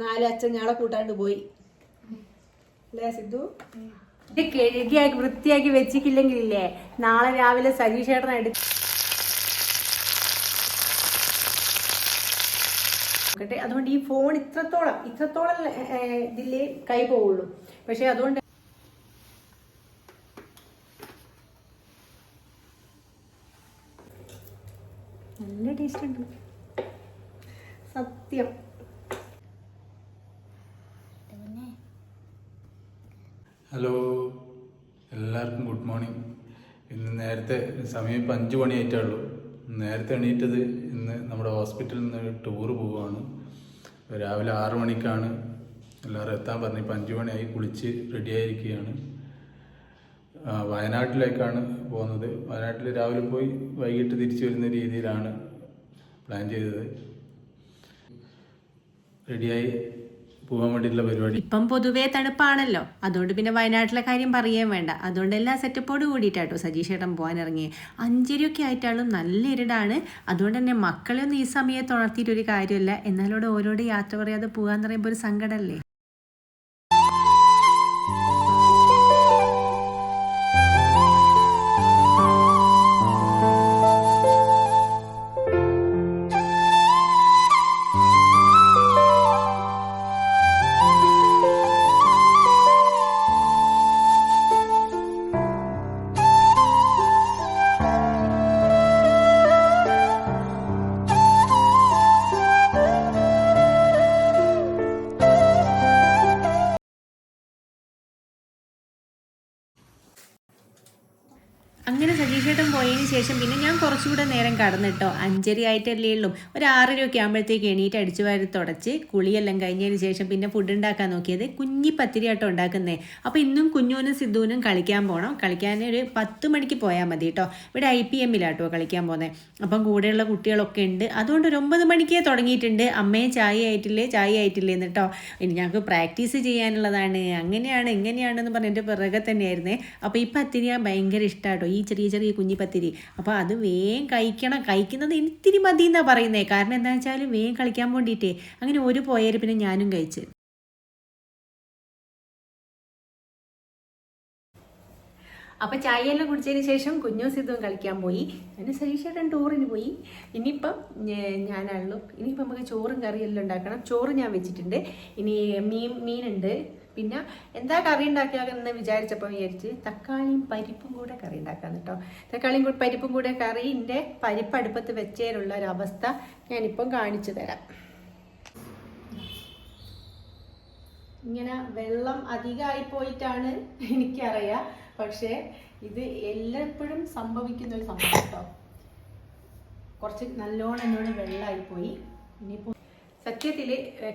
നാല് അച്ഛൻ ഞാളെ കൂട്ടാണ്ട് പോയി. അല്ലേ സിദ്ധു? ഇത് കഴുകിയാക്കി വൃത്തിയാക്കി വെച്ചിട്ടില്ലെങ്കിലില്ലേ? നാളെ രാവിലെ സജീഷേട്ടനെ എടുത്ത് നോക്കട്ടെ. അതുകൊണ്ട് ഈ ഫോൺ ഇത്രത്തോളം ഇത്രത്തോളം ഇതില്ലേ കൈ പോവുള്ളൂ. പക്ഷെ അതുകൊണ്ട് നല്ല ടേസ്റ്റ് ഉണ്ട്. സത്യം. ഹലോ എല്ലാവർക്കും ഗുഡ് മോർണിംഗ്. ഇന്ന് നേരത്തെ സമയം ഇപ്പം അഞ്ച് മണിയായിട്ടുള്ളൂ നേരത്തെ എണീറ്റത് ഇന്ന് നമ്മുടെ ഹോസ്പിറ്റലിൽ നിന്ന് ടൂർ പോവുകയാണ്. രാവിലെ ആറു മണിക്കാണ് എല്ലാവരും എത്താൻ പറഞ്ഞു ഇപ്പം അഞ്ച് മണിയായി കുളിച്ച് റെഡിയായിരിക്കുകയാണ് വയനാട്ടിലേക്കാണ് പോകുന്നത്. വയനാട്ടിൽ രാവിലെ പോയി വൈകിട്ട് തിരിച്ചു വരുന്ന രീതിയിലാണ് പ്ലാൻ ചെയ്തത്. റെഡിയായി പോകാൻ വേണ്ടിയിട്ടുള്ള പരിപാടി. ഇപ്പം പൊതുവേ തണുപ്പാണല്ലോ. അതുകൊണ്ട് പിന്നെ വയനാട്ടിലെ കാര്യം പറയുകയും വേണ്ട. അതുകൊണ്ട് എല്ലാ സെറ്റപ്പോട് കൂടിയിട്ടാട്ടോ സജീഷ് ഏട്ടൻ പോകാൻ ഇറങ്ങി അഞ്ചരയൊക്കെ ആയിട്ടാളും നല്ല ഇരുടാണ്. അതുകൊണ്ട് തന്നെ മക്കളെ ഒന്നും ഈ സമയത്ത് ഉണർത്തിയിട്ടൊരു കാര്യമില്ല. എന്നാലോട് ഓരോട് യാത്ര പറയാതെ പോകാന്ന് പറയുമ്പോൾ ഒരു സങ്കടമല്ലേ? അങ്ങനെ സജീഷേട്ടൻ പോയതിന് ശേഷം പിന്നെ ഞാൻ കുറച്ചുകൂടെ നേരം കടന്നിട്ടോ. അഞ്ചരി ആയിട്ടല്ലേ ഉള്ളൂ. ഒരു ആറരയൊക്കെ ആകുമ്പോഴത്തേക്ക് എണീറ്റ് അടിച്ചു വാരി തുടച്ച് കുളിയെല്ലാം കഴിഞ്ഞതിന് ശേഷം പിന്നെ ഫുഡ് ഉണ്ടാക്കാൻ നോക്കിയത് കുഞ്ഞി പത്തിരി ആട്ടോ ഉണ്ടാക്കുന്നേ. അപ്പോൾ ഇന്നും കുഞ്ഞൂനും സിദ്ധുവിനും കളിക്കാൻ പോകണം കളിക്കാൻ ഒരു പത്ത് മണിക്ക് പോയാൽ മതി കേട്ടോ ഇവിടെ ഐ പി എമ്മിലാട്ടോ കളിക്കാൻ പോകുന്നത് അപ്പം കൂടെയുള്ള കുട്ടികളൊക്കെ ഉണ്ട്. അതുകൊണ്ട് ഒരു ഒമ്പത് മണിക്കേ തുടങ്ങിയിട്ടുണ്ട്. അമ്മയെ ചായ ആയിട്ടില്ലേ? ചായ ആയിട്ടില്ലേ എന്ന് കേട്ടോ ഇനി ഞങ്ങൾക്ക് പ്രാക്ടീസ് ചെയ്യാനുള്ളതാണ്. അങ്ങനെയാണ് ഇങ്ങനെയാണെന്ന് പറഞ്ഞിട്ട് പിറകെ തന്നെയായിരുന്നേ. അപ്പോൾ ഈ പത്തിരി ഞാൻ ഭയങ്കര ഇഷ്ടമാട്ടോ ഈ ചെറിയ ചെറിയ കുഞ്ഞി പത്തിരി അപ്പോൾ അത് വേഗം കഴിക്കണം. കഴിക്കുന്നത് ഇത്തിരി മതി എന്നാണ് പറയുന്നത് കാരണം എന്താണെന്ന് വെച്ചാൽ വേഗം കളിക്കാൻ വേണ്ടിയിട്ടേ. അങ്ങനെ ഒരു പോയാൽ പിന്നെ ഞാനും കഴിച്ച്. അപ്പോൾ ചായയെല്ലാം കുടിച്ചതിന് ശേഷം കുഞ്ഞു സിദ്ധുവും കളിക്കാൻ പോയി. പിന്നെ സരീഷേട്ടൻ ടൂറിന് പോയി. ഇനിയിപ്പം ഞാനാണല്ലോ. ഇനിയിപ്പം നമുക്ക് ചോറും കറിയെല്ലാം ഉണ്ടാക്കണം. ചോറ് ഞാൻ വെച്ചിട്ടുണ്ട്. ഇനി മീൻ മീനുണ്ട്. പിന്നെ എന്താ കറി ഉണ്ടാക്കിയാലെന്ന് വിചാരിച്ചപ്പോൾ വിചാരിച്ച് തക്കാളിയും പരിപ്പും കൂടെ കറി ഉണ്ടാക്കാന്ന് കേട്ടോ തക്കാളിയും കൂടെ പരിപ്പും കൂടെ കറിന്റെ പരിപ്പ് അടുപ്പത്ത് വെച്ചേലുള്ള അവസ്ഥ ഞാനിപ്പം കാണിച്ചു തരാം. ഇങ്ങനെ വെള്ളം അധികമായി പോയിട്ടാണ് എനിക്കറിയാം. പക്ഷേ ഇത് എല്ലായ്പ്പോഴും സംഭവിക്കുന്ന ഒരു സംഭവം കേട്ടോ കുറച്ച് നല്ലോണം എന്നോട് വെള്ളമായി പോയി ഇനിയിപ്പോൾ സത്യത്തിൽ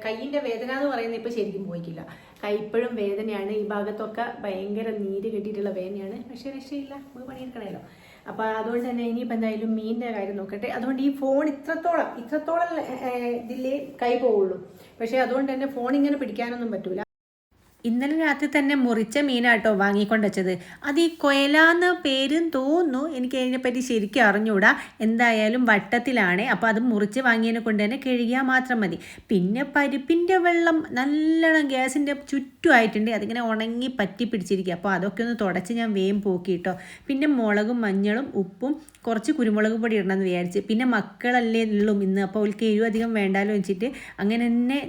കയ്യിന്റെ വേദന എന്ന് പറയുന്നത് ഇപ്പോൾ ശരിക്കും പോയിക്കില്ല കൈ ഇപ്പോഴും വേദനയാണ്. ഈ ഭാഗത്തൊക്കെ ഭയങ്കര നീര് കെട്ടിയിട്ടുള്ള വേദനയാണ്. പക്ഷേ രക്ഷയില്ല. നമുക്ക് പണിയെടുക്കണമല്ലോ. അപ്പോൾ അതുകൊണ്ട് തന്നെ ഇനിയിപ്പോൾ എന്തായാലും മീനിന്റെ കാര്യം നോക്കട്ടെ. അതുകൊണ്ട് ഈ ഫോൺ ഇത്രത്തോളം ഇത്രത്തോളം ഇതിലേ കൈ പോവുള്ളൂ. പക്ഷേ അതുകൊണ്ട് തന്നെ ഫോൺ ഇങ്ങനെ പിടിക്കാനൊന്നും പറ്റൂല. ഇന്നലെ രാത്രി തന്നെ മുറിച്ച മീനാട്ടോ വാങ്ങിക്കൊണ്ട് വെച്ചത്. അത് ഈ കൊയല എന്ന പേരും തോന്നുന്നു. എനിക്ക് അതിനെപ്പറ്റി ശരിക്കും അറിഞ്ഞൂടാ. എന്തായാലും വട്ടത്തിലാണ്. അപ്പോൾ അത് മുറിച്ച് വാങ്ങിയതിനെ കൊണ്ട് തന്നെ കഴുകിയാൽ മാത്രം മതി. പിന്നെ പരിപ്പിന്റെ വെള്ളം നല്ലോണം ഗ്യാസിന്റെ ചുറ്റുമായിട്ടുണ്ട് അതിങ്ങനെ ഉണങ്ങി പറ്റി പിടിച്ചിരിക്കുക അപ്പോൾ അതൊക്കെ ഒന്ന് തുടച്ച് ഞാൻ വേം പോക്കിയിട്ടോ പിന്നെ മുളകും മഞ്ഞളും ഉപ്പും കുറച്ച് കുരുമുളക് പൊടി ഇടണമെന്ന് വിചാരിച്ച്. പിന്നെ മക്കളല്ലേ ഉള്ളൂ. ഇന്ന് അപ്പോൾ അവൾക്ക് എരിവ് അധികം വേണ്ടാലോ വെച്ചിട്ട് അങ്ങനെ തന്നെ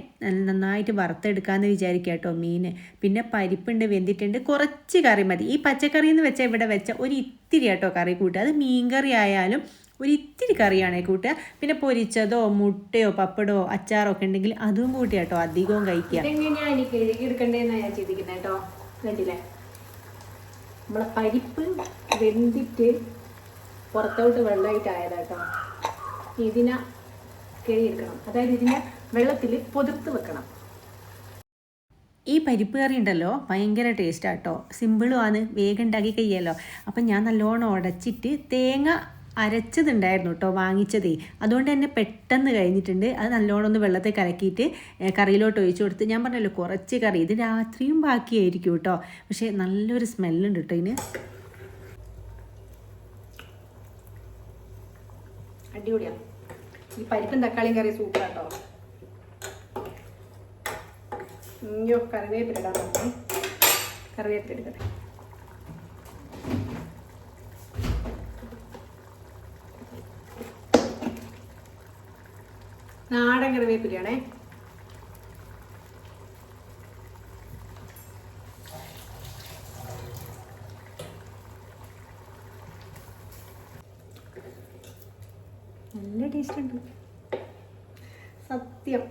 നന്നായിട്ട് വറുത്തെടുക്കാമെന്ന് വിചാരിക്കുക കേട്ടോ മീൻ പിന്നെ പരിപ്പുണ്ട് വെന്തിട്ടുണ്ട്. കുറച്ച് കറി മതി. ഈ പച്ചക്കറി എന്ന് വെച്ചാൽ ഇവിടെ വെച്ച ഒരു ഇത്തിരി കേട്ടോ കറി കൂട്ടുക. അത് മീൻ കറി ആയാലും ഒരു ഇത്തിരി കറിയാണേ കൂട്ടുക. പിന്നെ പൊരിച്ചതോ മുട്ടയോ പപ്പടോ അച്ചാറോ ഒക്കെ ഉണ്ടെങ്കിൽ അതും കൂട്ടി കേട്ടോ അധികവും കഴിക്കുക. നമ്മളെ പരിപ്പ് വെന്തിട്ട് പുറത്തോട്ട് വെള്ളമായിട്ടായത് കേട്ടോ ഇതിനെ കിഴിയെടുക്കണം അതായത് ഇതിനെ വെള്ളത്തിൽ പൊതിർത്ത് വെക്കണം. ഈ പരിപ്പ് കറി ഉണ്ടല്ലോ ഭയങ്കര ടേസ്റ്റാട്ടോ സിമ്പിളും ആണ് വേഗം ഉണ്ടാക്കി കഴിയാലോ. അപ്പം ഞാൻ നല്ലോണം ഉടച്ചിട്ട് തേങ്ങ അരച്ചതുണ്ടായിരുന്നു കേട്ടോ വാങ്ങിച്ചതേ. അതുകൊണ്ട് തന്നെ പെട്ടെന്ന് കഴിഞ്ഞിട്ടുണ്ട്. അത് നല്ലോണം ഒന്ന് വെള്ളത്തിൽ കലക്കിയിട്ട് കറിയിലോട്ട് ഒഴിച്ചു കൊടുത്ത് ഞാൻ പറഞ്ഞല്ലോ കുറച്ച് കറി. ഇത് രാത്രിയും ബാക്കിയായിരിക്കും കേട്ടോ പക്ഷേ നല്ലൊരു സ്മെല്ലുണ്ട് കേട്ടോ ഇതിന്. അടിപൊളിയാണ് ഈ പരിപ്പും തക്കാളിയും കറി സൂപ്പർ കേട്ടോ അയ്യോ കറിവേപ്പിലിടാൻ പറ്റും കറിവേപ്പില എടുക്കട്ടെ. നാടൻ കറിവേപ്പിലയാണേ. നല്ല ടേസ്റ്റ് ഉണ്ട്. സത്യം.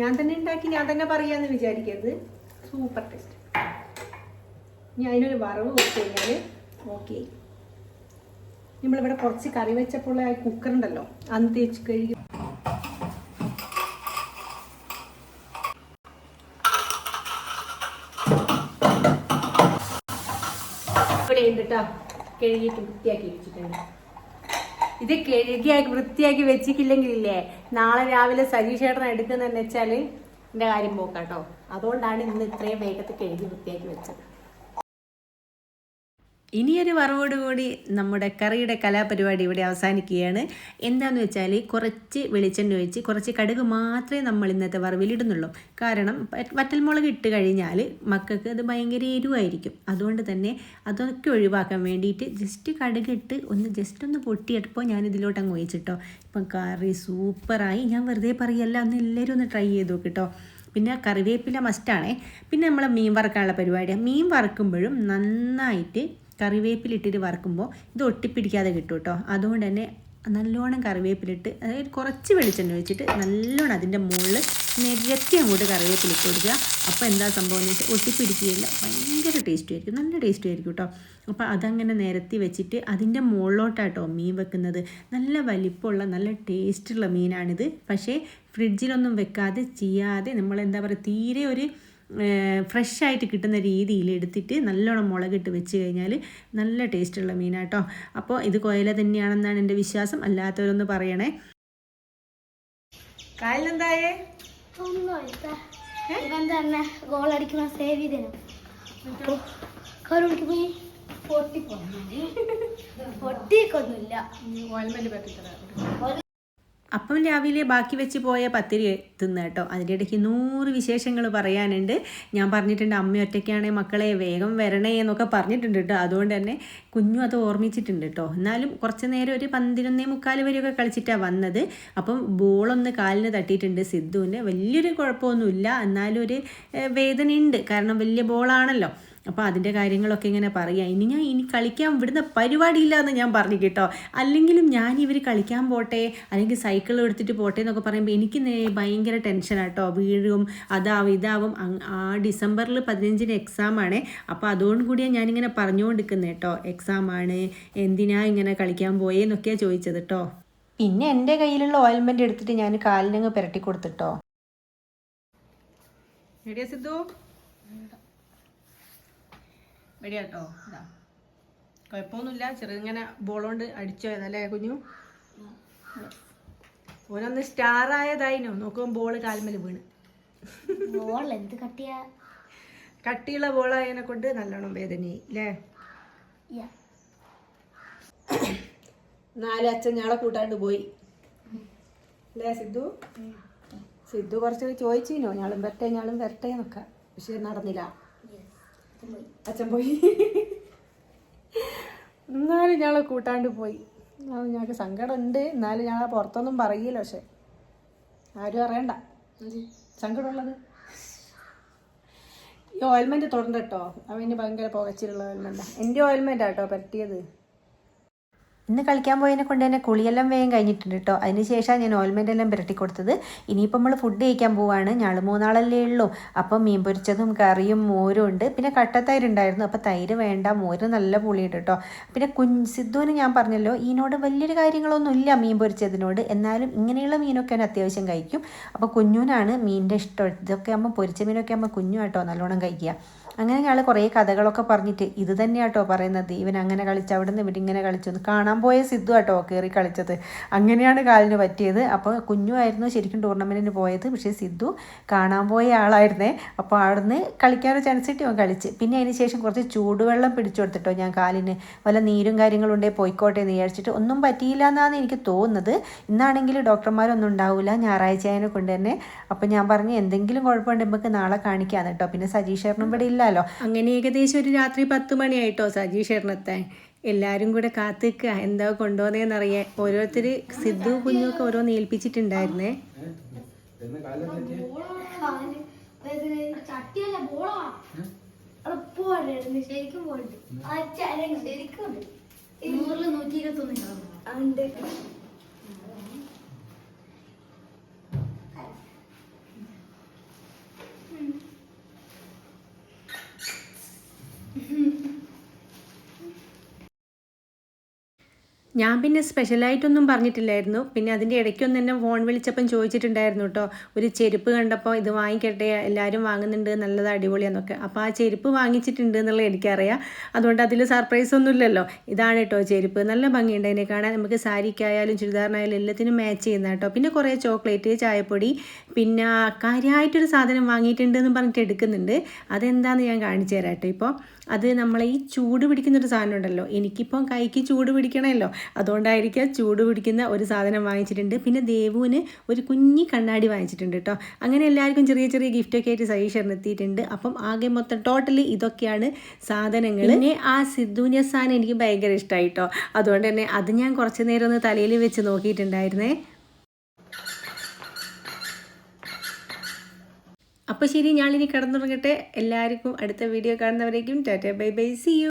ഞാൻ തന്നെ ഉണ്ടാക്കി ഞാൻ തന്നെ പറയാന്ന് വിചാരിക്കരുത്. സൂപ്പർ ടേസ്റ്റ് ഇനി അതിനൊരു വറവ് കൊടുത്തു കഴിഞ്ഞാൽ ഓക്കെ നമ്മളിവിടെ കുറച്ച് കറി വെച്ചപ്പോൾ ആ കുക്കർ ഉണ്ടല്ലോ അന്ന് തേച്ച് കഴുകി. ഇവിടെ ഉണ്ട് കേട്ടോ കഴുകിയിട്ട് വൃത്തിയാക്കി വെച്ചിട്ടുണ്ട്. ഇത് കഴുകിയാക്കി വൃത്തിയാക്കി വെച്ചിട്ടില്ലെങ്കിലില്ലേ? നാളെ രാവിലെ സജീഷേട്ടൻ എടുക്കുന്നതെന്ന് വെച്ചാൽ എന്റെ കാര്യം പോക്കാട്ടോ. അതുകൊണ്ടാണ് ഇന്ന് ഇത്രയും വേഗത്തിൽ കഴുകി വൃത്തിയാക്കി വെച്ചത്. ഇനിയൊരു വറവോടുകൂടി നമ്മുടെ കറിയുടെ കലാപരിപാടി ഇവിടെ അവസാനിക്കുകയാണ്. എന്താണെന്ന് വെച്ചാൽ കുറച്ച് വെളിച്ചെണ്ണ ഒഴിച്ച് കുറച്ച് കടുക് മാത്രമേ നമ്മൾ ഇന്നത്തെ വറവിലിടുന്നുള്ളൂ കാരണം വറ്റൽമുളക് ഇട്ട് കഴിഞ്ഞാൽ മക്കൾക്ക് അത് ഭയങ്കര എരിവായിരിക്കും. അതുകൊണ്ട് തന്നെ അതൊക്കെ ഒഴിവാക്കാൻ വേണ്ടിയിട്ട് ജസ്റ്റ് കടുക് ഇട്ട് ഒന്ന് ജസ്റ്റ് ഒന്ന് പൊട്ടിയിട്ടപ്പോൾ ഞാൻ ഇതിലോട്ട് അങ്ങ് ഒഴിച്ചിട്ടോ. ഇപ്പം കറി സൂപ്പറായി. ഞാൻ വെറുതെ പറയല്ല ഒന്ന് എല്ലാവരും ഒന്ന് ട്രൈ ചെയ്ത് നോക്കിട്ടോ. പിന്നെ കറിവേപ്പില മസ്റ്റാണേ പിന്നെ നമ്മൾ മീൻ വറുക്കാനുള്ള പരിപാടിയാണ് മീൻ വറുക്കുമ്പോഴും നന്നായിട്ട് കറിവേപ്പിലിട്ടിട്ട് വറക്കുമ്പോൾ ഇത് ഒട്ടിപ്പിടിക്കാതെ കിട്ടും കേട്ടോ അതുകൊണ്ട് തന്നെ നല്ലോണം കറിവേപ്പിലിട്ട് അതായത് കുറച്ച് വെളിച്ചെണ്ണ ഒഴിച്ചിട്ട് നല്ലോണം അതിന്റെ മുകളിൽ നിരത്തി അങ്ങോട്ട് കറിവേപ്പിലിട്ട് കൊടുക്കുക. അപ്പോൾ എന്താ സംഭവം എന്ന് വെച്ചാൽ ഒട്ടിപ്പിടിക്കുകയില്ല. ഭയങ്കര ടേസ്റ്റി ആയിരിക്കും. നല്ല ടേസ്റ്റി ആയിരിക്കും കേട്ടോ. അപ്പോൾ അതങ്ങനെ നിരത്തി വെച്ചിട്ട് അതിന്റെ മുകളിലോട്ടാട്ടോ മീൻ വെക്കുന്നത്. നല്ല വലിപ്പമുള്ള നല്ല ടേസ്റ്റുള്ള മീനാണിത്. പക്ഷേ ഫ്രിഡ്ജിലൊന്നും വെക്കാതെ ചെയ്യാതെ നമ്മൾ എന്താ പറയുക തീരെ ഒരു ഫ്രഷ് ആയിട്ട് കിട്ടുന്ന രീതിയിൽ എടുത്തിട്ട് നല്ലോണം മുളകിട്ട് വെച്ച് കഴിഞ്ഞാൽ നല്ല ടേസ്റ്റുള്ള മീനാട്ടോ. അപ്പോൾ ഇത് കൊയല തന്നെയാണെന്നാണ് എന്റെ വിശ്വാസം. അല്ലാത്തവരൊന്ന് പറയണേ. കായലെന്തായേ ഒന്നുമില്ല. ഇവൻ തന്നെ ഗോൾ സേവ് ചെയ്തേനു. പോയി. പൊട്ടിക്കൊന്നുമില്ല. ഓയിൽമെന്റ് പറ്റിത്തരാം അപ്പം രാവിലെ ബാക്കി വെച്ച് പോയ പത്തിരി തിന്ന് കേട്ടോ. അതിന്റെ ഇടയ്ക്ക് നൂറ് വിശേഷങ്ങൾ പറയാനുണ്ട്. ഞാൻ പറഞ്ഞിട്ടുണ്ട് അമ്മ ഒറ്റയ്ക്കാണെ മക്കളെ വേഗം വരണേ എന്നൊക്കെ പറഞ്ഞിട്ടുണ്ട് കേട്ടോ. അതുകൊണ്ട് തന്നെ കുഞ്ഞു അത് ഓർമ്മിച്ചിട്ടുണ്ട് കേട്ടോ. എന്നാലും കുറച്ച് നേരം ഒരു പന്തിനൊന്നേ മുക്കാൽ വരെയൊക്കെ കളിച്ചിട്ടാണ് വന്നത്. അപ്പം ബോളൊന്ന് കാലിന് തട്ടിയിട്ടുണ്ട് സിദ്ധുവിന്റെ. വലിയൊരു കുഴപ്പമൊന്നുമില്ല. എന്നാലും ഒരു വേദനയുണ്ട്. കാരണം വലിയ ബോളാണല്ലോ. അപ്പോൾ അതിന്റെ കാര്യങ്ങളൊക്കെ ഇങ്ങനെ പറയാം. ഇനി ഞാൻ ഇനി കളിക്കാൻ വിടുന്ന പരിപാടിയില്ല എന്ന് ഞാൻ പറഞ്ഞു കേട്ടോ. അല്ലെങ്കിലും ഞാൻ ഇവർ കളിക്കാൻ പോട്ടെ അല്ലെങ്കിൽ സൈക്കിൾ എടുത്തിട്ട് പോട്ടെ എന്നൊക്കെ പറയുമ്പോൾ എനിക്ക് ഭയങ്കര ടെൻഷനാട്ടോ വീഴും അതാവും ഇതാവും. ആ ഡിസംബറിൽ പതിനഞ്ചിന് എക്സാം ആണ്. അപ്പോൾ അതുകൊണ്ട് കൂടിയാണ് ഞാനിങ്ങനെ പറഞ്ഞുകൊണ്ടിരിക്കുന്നത് കേട്ടോ. എക്സാം ആണ് എന്തിനാ ഇങ്ങനെ കളിക്കാൻ പോയേ എന്നൊക്കെയാണ് ചോദിച്ചത് കേട്ടോ. പിന്നെ എന്റെ കയ്യിലുള്ള ഓയിൽമെന്റ് എടുത്തിട്ട് ഞാൻ കാലിനങ്ങ് പുരട്ടി കൊടുത്തിട്ടോ എടിയ സിദ്ധു. റെഡിയാ കേട്ടോ ഇതാ. കുഴപ്പമൊന്നുമില്ല ചെറുങ്ങനെ ബോളോണ്ട് അടിച്ചു പോയതല്ലേ കുഞ്ഞു? ഓനൊന്ന് സ്റ്റാർ ആയതായിനോ നോക്കുമ്പോൾ ബോൾ കാൽമൽ വീണ്. ബോൾ എന്ത് കട്ടിയ? കട്ടിയുള്ള ബോളായതിനെ കൊണ്ട് നല്ലോണം വേദനയായി അല്ലേ നാല് അച്ഛൻ ഞാളെ കൂട്ടാണ്ട് പോയി. അല്ലേ സിദ്ധു? സിദ്ധു കുറച്ച് ചോദിച്ചിനോ? ഞാളും വരട്ടെ ഞാളും വരട്ടെ എന്നൊക്കെ. പക്ഷെ നടന്നില്ല. അച്ഛൻ പോയി. എന്നാലും ഞങ്ങളെ കൂട്ടാണ്ട് പോയി. അത് ഞങ്ങൾക്ക് സങ്കടമുണ്ട്. എന്നാലും ഞങ്ങൾ പുറത്തൊന്നും പറയില്ല പക്ഷെ. ആരും അറിയണ്ട. സങ്കടമുള്ളത്? ഈ ഓയിൽമെന്റ് തൊടണ്ട കേട്ടോ അവന് ഭയങ്കര പുകച്ചിലുള്ള ഓയിൽമെന്റാണ് എന്റെ ഓയിൽമെന്റാണ് കേട്ടോ പറ്റിയത് ഇന്ന് കളിക്കാൻ പോയതിനെ കൊണ്ട് തന്നെ കുളിയെല്ലാം വേഗം കഴിഞ്ഞിട്ടുണ്ട് കേട്ടോ അതിന് ശേഷമാണ് ഞാൻ ഓയിൽമെന്റ് എല്ലാം പുരട്ടി കൊടുത്തത്. ഇനിയിപ്പോൾ നമ്മൾ ഫുഡ് കഴിക്കാൻ പോവാണ്. ഞങ്ങൾ മൂന്നാളല്ലേ ഉള്ളൂ. അപ്പം മീൻ പൊരിച്ചതും കറിയും മോരും ഉണ്ട്. പിന്നെ കട്ടത്തൈര് ഉണ്ടായിരുന്നു അപ്പോൾ തൈര് വേണ്ട മോര് നല്ല പുളിയുണ്ട് കേട്ടോ പിന്നെ കുഞ്ഞ് സിദ്ധുവിന് ഞാൻ പറഞ്ഞല്ലോ ഇതിനോട് വലിയൊരു കാര്യങ്ങളൊന്നും ഇല്ല മീൻ പൊരിച്ചതിനോട്. എന്നാലും ഇങ്ങനെയുള്ള മീനൊക്കെ അവൻ അത്യാവശ്യം കഴിക്കും. അപ്പോൾ കുഞ്ഞുനാണ് മീനിന്റെ ഇഷ്ടം. ഇതൊക്കെ ആകുമ്പോൾ പൊരിച്ച മീനൊക്കെ ആകുമ്പോൾ കുഞ്ഞു കേട്ടോ നല്ലോണം കഴിക്കുക. അങ്ങനെ അയാൾ കുറേ കഥകളൊക്കെ പറഞ്ഞിട്ട് ഇത് തന്നെയാട്ടോ പറയുന്നത്. ഇവൻ അങ്ങനെ കളിച്ച് അവിടെ നിന്ന് ഇങ്ങനെ കളിച്ചു. കാണാൻ പോയ സിദ്ധു ആട്ടോ കയറി കളിച്ചത്. അങ്ങനെയാണ് കാലിന് പറ്റിയത്. അപ്പോൾ കുഞ്ഞുമായിരുന്നു ശരിക്കും ടൂർണമെന്റിന് പോയത്. പക്ഷേ സിദ്ധു കാണാൻ പോയ ആളായിരുന്നേ. അപ്പോൾ അവിടുന്ന് കളിക്കാനൊരു ചാൻസ് കിട്ടി അവൻ കളിച്ച്. പിന്നെ അതിന് ശേഷം കുറച്ച് ചൂടുവെള്ളം പിടിച്ചു കൊടുത്തിട്ടോ ഞാൻ കാലിന്. വല്ല നീരും കാര്യങ്ങളും ഉണ്ടെങ്കിൽ പോയിക്കോട്ടെ എന്ന് വിചാരിച്ചിട്ട് ഒന്നും പറ്റിയില്ല എന്നാണ് എനിക്ക് തോന്നുന്നത്. ഇന്നാണെങ്കിൽ ഡോക്ടർമാരൊന്നും ഉണ്ടാവില്ല ഞായറാഴ്ച കൊണ്ട് തന്നെ. അപ്പോൾ ഞാൻ പറഞ്ഞു എന്തെങ്കിലും കുഴപ്പമുണ്ടെങ്കിൽ നമുക്ക് നാളെ കാണിക്കാന്ന് കേട്ടോ. പിന്നെ സജീഷ് ഇവിടെ ഇല്ലല്ലോ അങ്ങനെ ഏകദേശം ഒരു രാത്രി പത്ത് മണിയായിട്ടോ സജീഷേട്ടനെത്താൻ എല്ലാവരും കൂടെ കാത്തിക്കുക എന്താ കൊണ്ടുപോകുന്നതെന്നറിയാൻ ഓരോരുത്തർ സിദ്ധു കുഞ്ഞൊക്കെ ഓരോന്ന് ഏൽപ്പിച്ചിട്ടുണ്ടായിരുന്നേ ശരിക്കും ഉണ്ട്. നൂറ്റി ഉണ്ട്. ഞാൻ പിന്നെ സ്പെഷ്യലായിട്ടൊന്നും പറഞ്ഞിട്ടില്ലായിരുന്നു. പിന്നെ അതിന്റെ ഇടയ്ക്കൊന്നും എന്നെ ഫോൺ വിളിച്ചപ്പം ചോദിച്ചിട്ടുണ്ടായിരുന്നു കേട്ടോ ഒരു ചെരുപ്പ് കണ്ടപ്പോൾ ഇത് വാങ്ങിക്കട്ടെ എല്ലാവരും വാങ്ങുന്നുണ്ട് നല്ലത് അടിപൊളിയാന്നൊക്കെ. അപ്പോൾ ആ ചെരുപ്പ് വാങ്ങിച്ചിട്ടുണ്ട് എന്നുള്ളത് എനിക്കറിയാം. അതുകൊണ്ട് അതിൽ സർപ്രൈസ് ഒന്നും ഇല്ലല്ലോ ഇതാണ് കേട്ടോ ചെരുപ്പ്. നല്ല ഭംഗിയുണ്ട് അതിനെ കാണാൻ. നമുക്ക് സാരിക്കായാലും ചുരിദാറിനായാലും എല്ലാത്തിനും മാച്ച് ചെയ്യുന്ന കേട്ടോ പിന്നെ കുറേ ചോക്ലേറ്റ് ചായപ്പൊടി പിന്നെ കാര്യമായിട്ടൊരു സാധനം വാങ്ങിയിട്ടുണ്ട് എന്ന് പറഞ്ഞിട്ട് എടുക്കുന്നുണ്ട്. അതെന്താണെന്ന് ഞാൻ കാണിച്ചു തരാം കേട്ടോ ഇപ്പോൾ അത് നമ്മളെ ഈ ചൂട് പിടിക്കുന്ന ഒരു സാധനം ഉണ്ടല്ലോ എനിക്കിപ്പം കൈക്ക് ചൂട് പിടിക്കണമല്ലോ. അതുകൊണ്ടായിരിക്കാം ചൂട് പിടിക്കുന്ന ഒരു സാധനം വാങ്ങിച്ചിട്ടുണ്ട്. പിന്നെ ദേവുവിന് ഒരു കുഞ്ഞി കണ്ണാടി വാങ്ങിച്ചിട്ടുണ്ട് കേട്ടോ അങ്ങനെ എല്ലാവർക്കും ചെറിയ ചെറിയ ഗിഫ്റ്റൊക്കെ ആയിട്ട് സജീഷറിന് എത്തിയിട്ടുണ്ട്. അപ്പം ആകെ മൊത്തം ടോട്ടലി ഇതൊക്കെയാണ് സാധനങ്ങൾ പിന്നെ ആ സിദ്ധുവിന്റെ സാധനം എനിക്ക് ഭയങ്കര ഇഷ്ടമായി കേട്ടോ അതുകൊണ്ട് തന്നെ അത് ഞാൻ കുറച്ച് നേരം ഒന്ന് തലയിൽ വെച്ച് നോക്കിയിട്ടുണ്ടായിരുന്നേ. അപ്പോൾ ശരി ഞാനിനി കടന്നുറങ്ങട്ടെ. എല്ലാവർക്കും അടുത്ത video കാണുന്നവരേക്കും tata bye bye see you